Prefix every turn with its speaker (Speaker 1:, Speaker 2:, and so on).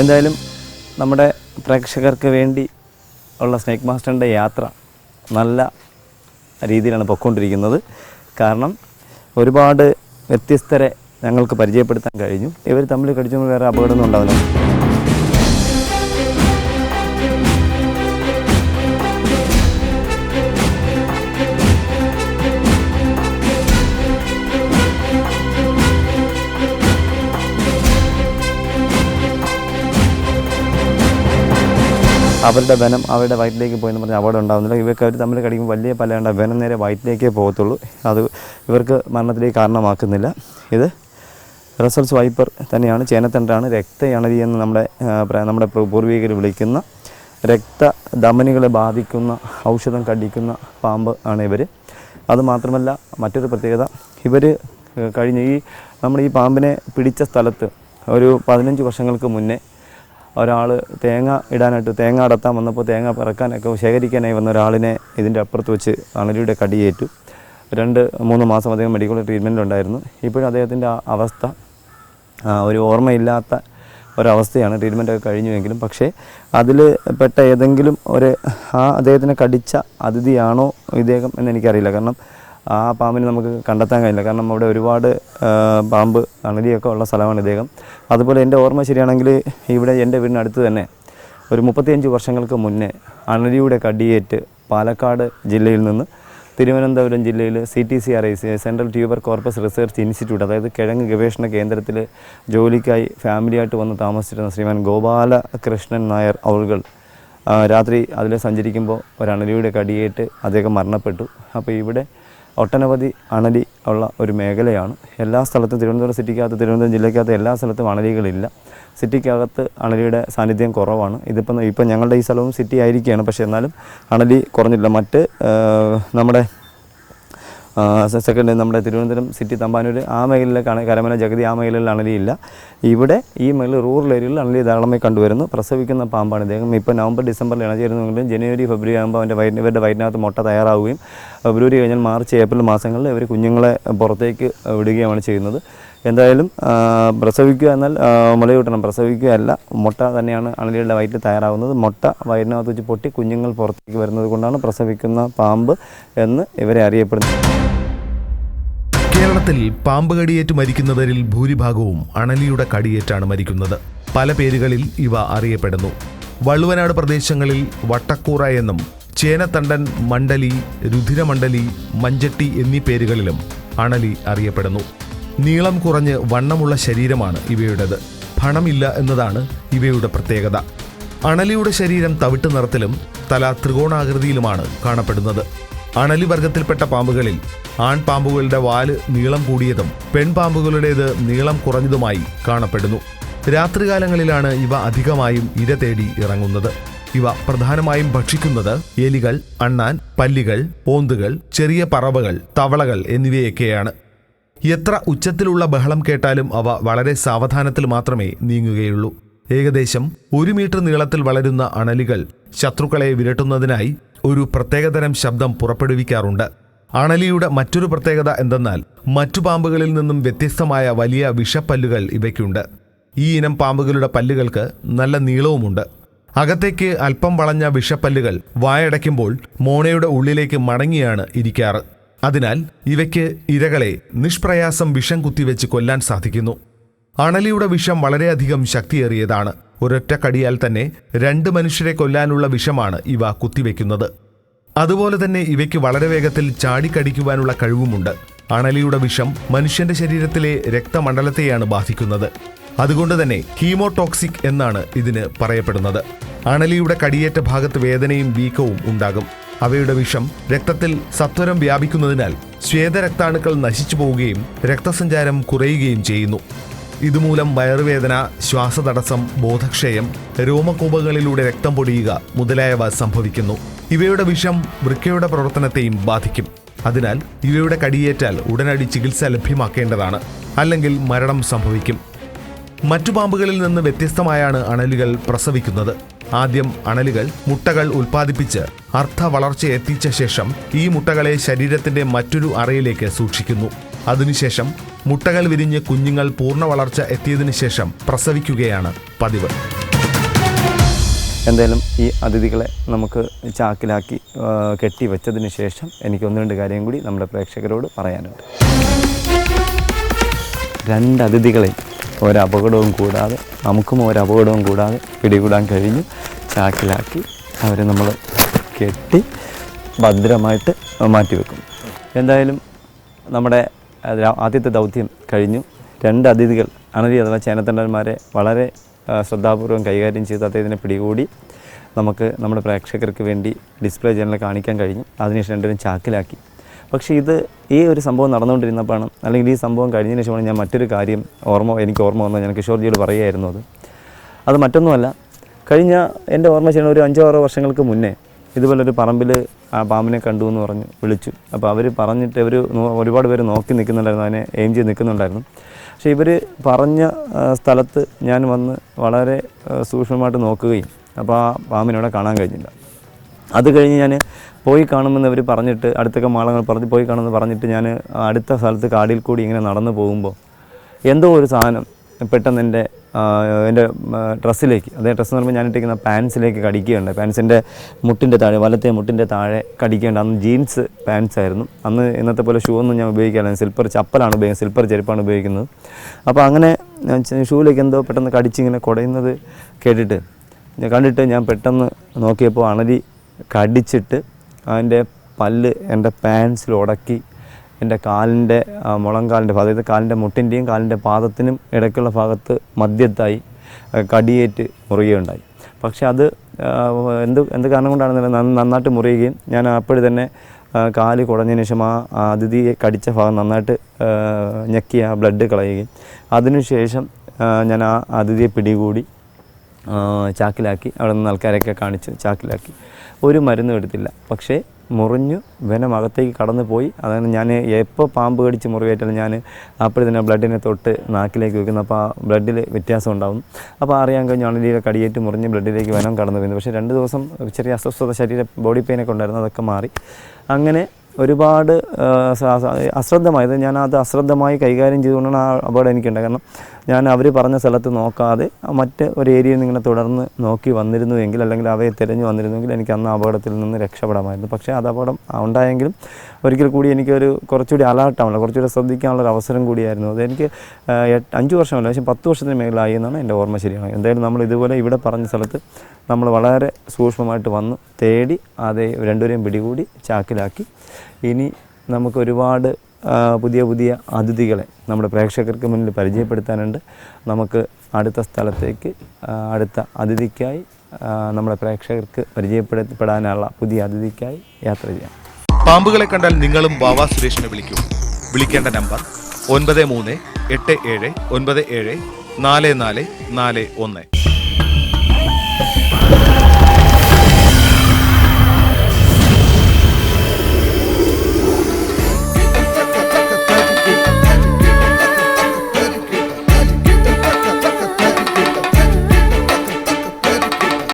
Speaker 1: എന്തായാലും നമ്മുടെ പ്രേക്ഷകർക്ക് വേണ്ടി ഉള്ള സ്നേക്ക് മാസ്റ്ററിന്റെ യാത്ര നല്ല രീതിയിലാണ് പൊയ്ക്കൊണ്ടിരിക്കുന്നത്. കാരണം ഒരുപാട് വ്യത്യസ്തരെ ഞങ്ങൾക്ക് പരിചയപ്പെടുത്താൻ കഴിഞ്ഞു. ഇവർ തമ്മിൽ കടിച്ചുമ്പോൾ വേറെ അപകടമൊന്നും ഉണ്ടാവില്ല. അവരുടെ വനം അവരുടെ വയറ്റിലേക്ക് പോയെന്ന് പറഞ്ഞാൽ അപകടം ഉണ്ടാകുന്നില്ല ഇവർക്ക് അവർ തമ്മിൽ കടിക്കുമ്പോൾ വലിയ പലയുണ്ട് വനം നേരെ വയറ്റിലേക്കേ പോകത്തുള്ളൂ. അത് ഇവർക്ക് മരണത്തിലേക്ക് കാരണമാക്കുന്നില്ല. ഇത് റസൽസ് വൈപ്പർ തന്നെയാണ് ചേനത്തണ്ടാണ് രക്തയണരി എന്ന് നമ്മുടെ നമ്മുടെ പൂർവികർ വിളിക്കുന്ന രക്തധമനികളെ ബാധിക്കുന്ന ഔഷധം കടിക്കുന്ന പാമ്പ് ആണ് ഇവർ അതുമാത്രമല്ല മറ്റൊരു പ്രത്യേകത ഇവർ കഴിഞ്ഞ ഈ നമ്മൾ ഈ പാമ്പിനെ പിടിച്ച സ്ഥലത്ത് ഒരു പതിനഞ്ച് വർഷങ്ങൾക്ക് മുന്നേ ഒരാൾ തേങ്ങ ഇടാനായിട്ട് തേങ്ങ അടത്താൻ വന്നപ്പോൾ തേങ്ങ പിറക്കാനൊക്കെ ശേഖരിക്കാനായി വന്ന ഒരാളിനെ ഇതിന്റെ അപ്പുറത്ത് വെച്ച് അണലിയുടെ കടിയേറ്റു. രണ്ട് മൂന്ന് മാസം അധികം മെഡിക്കൽ ട്രീറ്റ്മെന്റിലുണ്ടായിരുന്നു ഇപ്പോഴും അദ്ദേഹത്തിന്റെ അവസ്ഥ ഒരു ഓർമ്മയില്ലാത്ത ഒരവസ്ഥയാണ്. ട്രീറ്റ്മെന്റൊക്കെ കഴിഞ്ഞുവെങ്കിലും പക്ഷേ അതിൽ പെട്ട ഏതെങ്കിലും ഒരു ആ അദ്ദേഹത്തിനെ കടിച്ച അതിഥിയാണോ ഇദ്ദേഹം എന്ന് എനിക്കറിയില്ല. കാരണം ആ പാമ്പിനെ നമുക്ക് കണ്ടെത്താൻ കഴിയില്ല. കാരണം അവിടെ ഒരുപാട് പാമ്പ് അണലിയൊക്കെ ഉള്ള സ്ഥലമാണ് ഇദ്ദേഹം. അതുപോലെ എന്റെ ഓർമ്മ ശരിയാണെങ്കിൽ ഇവിടെ എന്റെ വീടിനടുത്ത് തന്നെ ഒരു മുപ്പത്തിയഞ്ച് വർഷങ്ങൾക്ക് മുന്നേ അണലിയുടെ കടിയേറ്റ് പാലക്കാട് ജില്ലയിൽ നിന്ന് തിരുവനന്തപുരം ജില്ലയിൽ C T C R I C central tuber crops research institute അതായത് കിഴങ്ങ് ഗവേഷണ കേന്ദ്രത്തിൽ ജോലിക്കായി ഫാമിലിയായിട്ട് വന്ന് താമസിച്ചിരുന്ന ശ്രീമാൻ ഗോപാലകൃഷ്ണൻ നായർ അവളുകൾ രാത്രി അതിൽ സഞ്ചരിക്കുമ്പോൾ ഒരു അണലിയുടെ കടിയേറ്റ് അദ്ദേഹം മരണപ്പെട്ടു. അപ്പോൾ ഇവിടെ ഒട്ടനവധി അണലി ഉള്ള ഒരു മേഖലയാണ്. എല്ലാ സ്ഥലത്തും തിരുവനന്തപുരം സിറ്റിക്കകത്ത് തിരുവനന്തപുരം ജില്ലയ്ക്കകത്ത് എല്ലാ സ്ഥലത്തും അണലികളില്ല. സിറ്റിക്കകത്ത് അണലിയുടെ സാന്നിധ്യം കുറവാണ്. ഇതിപ്പം ഇപ്പം ഞങ്ങളുടെ ഈ സ്ഥലവും സിറ്റി ആയിരിക്കുകയാണ്. പക്ഷേ എന്നാലും അണലി കുറഞ്ഞില്ല മറ്റ് നമ്മുടെ സെക്കൻഡ് നമ്മുടെ തിരുവനന്തപുരം സിറ്റി തമ്പാനൂർ ആ മേഖലയിലേക്കാണ് കരമന ജഗതി ആ മേഖലയിൽ അണലിയില്ല. ഇവിടെ ഈ മേഖല റൂറൽ ഏരിയയിൽ അണലി ധാരാളമായി കണ്ടുവരുന്നു. പ്രസവിക്കുന്ന പാമ്പാണ് ഇദ്ദേഹം. ഇപ്പോൾ നവംബർ ഡിസംബറിൽ ഇണചേരുന്നെങ്കിലും ജനുവരി ഫെബ്രുവരി ആകുമ്പോൾ അവന്റെ വയറ്റിന് ഇവരുടെ വയറ്റിനകത്ത് മുട്ട തയ്യാറാവുകയും ഫെബ്രുവരി കഴിഞ്ഞാൽ മാർച്ച് ഏപ്രിൽ മാസങ്ങളിൽ ഇവർ കുഞ്ഞുങ്ങളെ പുറത്തേക്ക് വിടുകയാണ് ചെയ്യുന്നത്. എന്തായാലും പ്രസവിക്കുക എന്നാൽ മുലയൂട്ടണം. പ്രസവിക്കുക അല്ല മുട്ട തന്നെയാണ് അണലിയുടെ വയറ്റിൽ തയ്യാറാവുന്നത്. മുട്ട വയറിനകത്ത് വെച്ച് പൊട്ടി കുഞ്ഞുങ്ങൾ പുറത്തേക്ക് വരുന്നത് കൊണ്ടാണ് പ്രസവിക്കുന്ന പാമ്പ് എന്ന് ഇവരെ അറിയപ്പെടുന്നത്.
Speaker 2: കേരളത്തിൽ പാമ്പ് കടിയേറ്റ് മരിക്കുന്നവരിൽ ഭൂരിഭാഗവും അണലിയുടെ കടിയേറ്റാണ് മരിക്കുന്നത്. പല പേരുകളിൽ ഇവ അറിയപ്പെടുന്നു. വള്ളുവനാട് പ്രദേശങ്ങളിൽ വട്ടക്കൂറ എന്നും ചേനത്തണ്ടൻ മണ്ഡലി രുധിരമണ്ഡലി മഞ്ചട്ടി എന്നീ പേരുകളിലും അണലി അറിയപ്പെടുന്നു. നീളം കുറഞ്ഞ് വണ്ണമുള്ള ശരീരമാണ് ഇവയുടേത്. ഫണമില്ല എന്നതാണ് ഇവയുടെ പ്രത്യേകത. അണലിയുടെ ശരീരം തവിട്ട് നിറത്തിലും തല ത്രികോണാകൃതിയിലുമാണ് കാണപ്പെടുന്നത്. അണലി വർഗത്തിൽപ്പെട്ട പാമ്പുകളിൽ ആൺപാമ്പുകളുടെ വാൽ നീളം കൂടിയതും പെൺപാമ്പുകളുടേത് നീളം കുറഞ്ഞതുമായി കാണപ്പെടുന്നു. രാത്രികാലങ്ങളിലാണ് ഇവ അധികമായും ഇര തേടി ഇറങ്ങുന്നത്. ഇവ പ്രധാനമായും ഭക്ഷിക്കുന്നത് എലികൾ അണ്ണാൻ പല്ലികൾ ഓന്തുകൾ ചെറിയ പറവകൾ തവളകൾ എന്നിവയൊക്കെയാണ്. എത്ര ഉച്ചത്തിലുള്ള ബഹളം കേട്ടാലും അവ വളരെ സാവധാനത്തിൽ മാത്രമേ നീങ്ങുകയുള്ളൂ. ഏകദേശം ഒരു മീറ്റർ നീളത്തിൽ വളരുന്ന അണലികൾ ശത്രുക്കളെ വിരട്ടുന്നതിനായി ഒരു പ്രത്യേകതരം ശബ്ദം പുറപ്പെടുവിക്കാറുണ്ട്. അണലിയുടെ മറ്റൊരു പ്രത്യേകത എന്തെന്നാൽ മറ്റു പാമ്പുകളിൽ നിന്നും വ്യത്യസ്തമായ വലിയ വിഷപ്പല്ലുകൾ ഇവയ്ക്കുണ്ട്. ഈ ഇനം പാമ്പുകളുടെ പല്ലുകൾക്ക് നല്ല നീളവുമുണ്ട്. അകത്തേക്ക് അല്പം വളഞ്ഞ വിഷപ്പല്ലുകൾ വായടയ്ക്കുമ്പോൾ മോണയുടെ ഉള്ളിലേക്ക് മടങ്ങിയാണ് ഇരിക്കാറ്. അതിനാൽ ഇവയ്ക്ക് ഇരകളെ നിഷ്പ്രയാസം വിഷം കുത്തിവെച്ച് കൊല്ലാൻ സാധിക്കുന്നു. അണലിയുടെ വിഷം വളരെയധികം ശക്തിയേറിയതാണ്. ഒരൊറ്റ കടിയാൽ തന്നെ രണ്ട് മനുഷ്യരെ കൊല്ലാനുള്ള വിഷമാണ് ഇവ കുത്തിവെക്കുന്നത്. അതുപോലെ തന്നെ ഇവയ്ക്ക് വളരെ വേഗത്തിൽ ചാടിക്കടിക്കുവാനുള്ള കഴിവുമുണ്ട്. അണലിയുടെ വിഷം മനുഷ്യന്റെ ശരീരത്തിലെ രക്തമണ്ഡലത്തെയാണ് ബാധിക്കുന്നത്. അതുകൊണ്ട് തന്നെ ഹീമോടോക്സിക് എന്നാണ് ഇതിന് പറയപ്പെടുന്നത്. അണലിയുടെ കടിയേറ്റ ഭാഗത്ത് വേദനയും വീക്കവും ഉണ്ടാകും. അവയുടെ വിഷം രക്തത്തിൽ സത്വരം വ്യാപിക്കുന്നതിനാൽ ശ്വേതരക്താണുക്കൾ നശിച്ചു പോവുകയും രക്തസഞ്ചാരം കുറയുകയും ചെയ്യുന്നു. ഇതുമൂലം വയറുവേദന ശ്വാസതടസ്സം ബോധക്ഷയം രോമകൂപങ്ങളിലൂടെ രക്തം പൊടിയുക മുതലായവ സംഭവിക്കുന്നു. ഇവയുടെ വിഷം വൃക്കയുടെ പ്രവർത്തനത്തെയും ബാധിക്കും. അതിനാൽ ഇവയുടെ കടിയേറ്റാൽ ഉടനടി ചികിത്സ ലഭ്യമാക്കേണ്ടതാണ്. അല്ലെങ്കിൽ മരണം സംഭവിക്കും. മറ്റു പാമ്പുകളിൽ നിന്ന് വ്യത്യസ്തമായാണ് അണലുകൾ പ്രസവിക്കുന്നത്. ആദ്യം അണലുകൾ മുട്ടകൾ ഉൽപ്പാദിപ്പിച്ച് അർത്ഥ വളർച്ച എത്തിച്ച ശേഷം ഈ മുട്ടകളെ ശരീരത്തിന്റെ മറ്റൊരു അറയിലേക്ക് സൂക്ഷിക്കുന്നു. അതിനുശേഷം മുട്ടകൾ വിരിഞ്ഞ് കുഞ്ഞുങ്ങൾ പൂർണ വളർച്ച എത്തിയതിനു ശേഷം പ്രസവിക്കുകയാണ് പതിവ്.
Speaker 1: എന്തായാലും ഈ അതിഥികളെ നമുക്ക് ചാക്കിലാക്കി കെട്ടി വെച്ചതിന് ശേഷം എനിക്ക് ഒന്ന് രണ്ട് കാര്യം കൂടി നമ്മുടെ പ്രേക്ഷകരോട് പറയാനുണ്ട്. രണ്ട് അതിഥികളെ ഒരപകടവും കൂടാതെ നമുക്കും ഒരപകടവും കൂടാതെ പിടികൂടാൻ കഴിഞ്ഞു. ചാക്കിലാക്കി അവരെ നമ്മൾ കെട്ടി ഭദ്രമായിട്ട് മാറ്റിവെക്കും. എന്തായാലും നമ്മുടെ ആദ്യത്തെ ദൗത്യം കഴിഞ്ഞു. രണ്ട് അതിഥികൾ അണലി അഥവാ ചേനത്തണ്ടന്മാരെ വളരെ ശ്രദ്ധാപൂർവം കൈകാര്യം ചെയ്ത് അദ്ദേഹത്തിനെ പിടികൂടി നമുക്ക് നമ്മുടെ പ്രേക്ഷകർക്ക് വേണ്ടി ഡിസ്പ്ലേ ചാനൽ കാണിക്കാൻ കഴിഞ്ഞു. അതിനുശേഷം രണ്ടുപേരും ചാക്കിലാക്കി പക്ഷേ ഇത് ഈ ഒരു സംഭവം നടന്നുകൊണ്ടിരുന്നപ്പോഴാണ് അല്ലെങ്കിൽ ഈ സംഭവം കഴിഞ്ഞതിന് ശേഷമാണ് ഞാൻ മറ്റൊരു കാര്യം ഓർമ്മ എനിക്ക് ഓർമ്മ വന്നത് ഞാൻ കിഷോർജിയോട് പറയുമായിരുന്നു അത്. അത് മറ്റൊന്നുമല്ല കഴിഞ്ഞ എന്റെ ഓർമ്മ ചെയ്യണ ഒരു അഞ്ചോ ആറോ വർഷങ്ങൾക്ക് മുന്നേ ഇതുപോലൊരു പറമ്പിൽ ആ പാമ്പിനെ കണ്ടു എന്ന് പറഞ്ഞു വിളിച്ചു. അപ്പോൾ അവർ പറഞ്ഞിട്ട് അവർ ഒരുപാട് പേര് നോക്കി നിൽക്കുന്നുണ്ടായിരുന്നു അതിനെ എയിം ചെയ്ത് നിൽക്കുന്നുണ്ടായിരുന്നു. പക്ഷേ ഇവർ പറഞ്ഞ സ്ഥലത്ത് ഞാൻ വന്ന് വളരെ സൂക്ഷ്മമായിട്ട് നോക്കുകയും അപ്പോൾ ആ പാമ്പിനെ അവിടെ കാണാൻ കഴിഞ്ഞില്ല. അത് കഴിഞ്ഞ് ഞാൻ പോയി കാണുമെന്ന് അവർ പറഞ്ഞിട്ട് അടുത്തൊക്കെ മാളങ്ങൾ പറഞ്ഞ് പോയി കാണുമെന്ന് പറഞ്ഞിട്ട് ഞാൻ അടുത്ത സ്ഥലത്ത് കാടിൽ കൂടി ഇങ്ങനെ നടന്നു പോകുമ്പോൾ എന്തോ ഒരു സാധനം പെട്ടെന്ന് എന്റെ എന്റെ ഡ്രസ്സിലേക്ക് അതേ ഡ്രസ്സ് എന്ന് പറയുമ്പോൾ ഞാൻ ഇട്ടിരിക്കുന്ന പാൻസിലേക്ക് കടിക്കുകയുണ്ട് പാൻസിന്റെ മുട്ടിന്റെ താഴെ വലത്തെ മുട്ടിന്റെ താഴെ കടിക്കേണ്ട അന്ന് ജീൻസ് പാൻസ് ആയിരുന്നു അന്ന് ഇന്നത്തെ പോലെ ഷൂ ഒന്നും ഞാൻ ഉപയോഗിക്കാറില്ല. സിൽപ്പർ ചപ്പലാണ് ഉപയോഗിക്കുന്നത് സിൽപ്പർ ചെരുപ്പാണ് ഉപയോഗിക്കുന്നത്. അപ്പോൾ അങ്ങനെ ഷൂവിലേക്ക് എന്തോ പെട്ടെന്ന് കടിച്ചിങ്ങനെ കുടയുന്നത് കേട്ടിട്ട് കണ്ടിട്ട് ഞാൻ പെട്ടെന്ന് നോക്കിയപ്പോൾ അണലി കടിച്ചിട്ട് അതിന്റെ പല്ല് എന്റെ പാൻസിൽ ഉടക്കി എന്റെ കാലിന്റെ മുളങ്കാലിന്റെ ഭാഗം അതായത് കാലിന്റെ മുട്ടിന്റെയും കാലിന്റെ പാദത്തിനും ഇടയ്ക്കുള്ള ഭാഗത്ത് മദ്യത്തായി കടിയേറ്റ് മുറിയുകയുണ്ടായി. പക്ഷെ അത് എന്ത് എന്ത് കാരണം കൊണ്ടാണെന്ന് നന്ന- നന്നായിട്ട് മുറിയുകയും ഞാൻ അപ്പോഴും തന്നെ കാൽ കുടഞ്ഞതിന് ശേഷം ആ അതിഥിയെ കടിച്ച ഭാഗം നന്നായിട്ട് ഞെക്കി ആ ബ്ലഡ് കളയുകയും. അതിനുശേഷം ഞാൻ ആ അതിഥിയെ പിടികൂടി ചാക്കിലാക്കി. അവിടെ നിന്ന് ആൾക്കാരെയൊക്കെ കാണിച്ച് ചാക്കിലാക്കി. ഒരു മരുന്നും എടുത്തില്ല. പക്ഷേ മുറിഞ്ഞു വെനം അകത്തേക്ക് കടന്നു പോയി അതാണ് ഞാൻ എപ്പോൾ പാമ്പ് കടിച്ച് മുറിവേറ്റാലും ഞാൻ അപ്പോൾ തന്നെ ബ്ലഡിനെ തൊട്ട് നാക്കിലേക്ക് വെക്കുന്നു. അപ്പോൾ ആ ബ്ലഡിൽ വ്യത്യാസം ഉണ്ടാകും അപ്പോൾ അറിയാൻ കഴിഞ്ഞു അണലിയുടെ കടിയേറ്റ് മുറിഞ്ഞ് ബ്ലഡിലേക്ക് വെനം കടന്നു പോയിരുന്നു. പക്ഷേ രണ്ട് ദിവസം ചെറിയ അസ്വസ്ഥത ശരീര ബോഡി പെയിനൊക്കെ ഉണ്ടായിരുന്നു. അതൊക്കെ മാറി. അങ്ങനെ ഒരുപാട് അശ്രദ്ധമായത് ഞാൻ അത് അശ്രദ്ധമായി കൈകാര്യം ചെയ്തുകൊണ്ടാണ് ആ അപകടം എനിക്കുണ്ടായത്. കാരണം ഞാൻ അവർ പറഞ്ഞ സ്ഥലത്ത് നോക്കാതെ മറ്റ് ഒരു ഏരിയയിൽ ഇങ്ങനെ തുടർന്ന് നോക്കി വന്നിരുന്നുവെങ്കിൽ അല്ലെങ്കിൽ അവയെ തിരഞ്ഞു വന്നിരുന്നുവെങ്കിൽ എനിക്ക് അന്ന് അപകടത്തിൽ നിന്ന് രക്ഷപ്പെടാമായിരുന്നു. പക്ഷേ അത് അപകടം ഉണ്ടായെങ്കിലും ഒരിക്കൽ കൂടി എനിക്കൊരു കുറച്ചുകൂടി അലേർട്ടാണല്ലോ കുറച്ചുകൂടി ശ്രദ്ധിക്കാനുള്ള ഒരു അവസരം കൂടിയായിരുന്നു. അത് എനിക്ക് അഞ്ച് വർഷമല്ല പക്ഷേ പത്ത് വർഷത്തിന് മേളിലായി എന്നാണ് എന്റെ ഓർമ്മ ശരിയാണ്. എന്തായാലും നമ്മൾ ഇതുപോലെ ഇവിടെ പറഞ്ഞ സ്ഥലത്ത് നമ്മൾ വളരെ സൂക്ഷ്മമായിട്ട് വന്ന് തേടി അതേ രണ്ടുപേരെയും പിടികൂടി ചാക്കിലാക്കി. ഇനി നമുക്ക് ഒരുപാട് പുതിയ പുതിയ അതിഥികളെ നമ്മുടെ പ്രേക്ഷകർക്ക് മുന്നിൽ പരിചയപ്പെടുത്താനുണ്ട്. നമുക്ക് അടുത്ത സ്ഥലത്തേക്ക് അടുത്ത അതിഥിക്കായി നമ്മുടെ പ്രേക്ഷകർക്ക് പരിചയപ്പെടുത്തപ്പെടാനുള്ള പുതിയ അതിഥിക്കായി യാത്ര ചെയ്യാം.
Speaker 2: പാമ്പുകളെ കണ്ടാൽ നിങ്ങളും വാവാ സുരേഷിനെ വിളിക്കൂ. വിളിക്കേണ്ട നമ്പർ ഒൻപത് മൂന്ന് എട്ട് ഏഴ് ഒൻപത് ഏഴ് നാല് നാല് നാല് ഒന്ന്.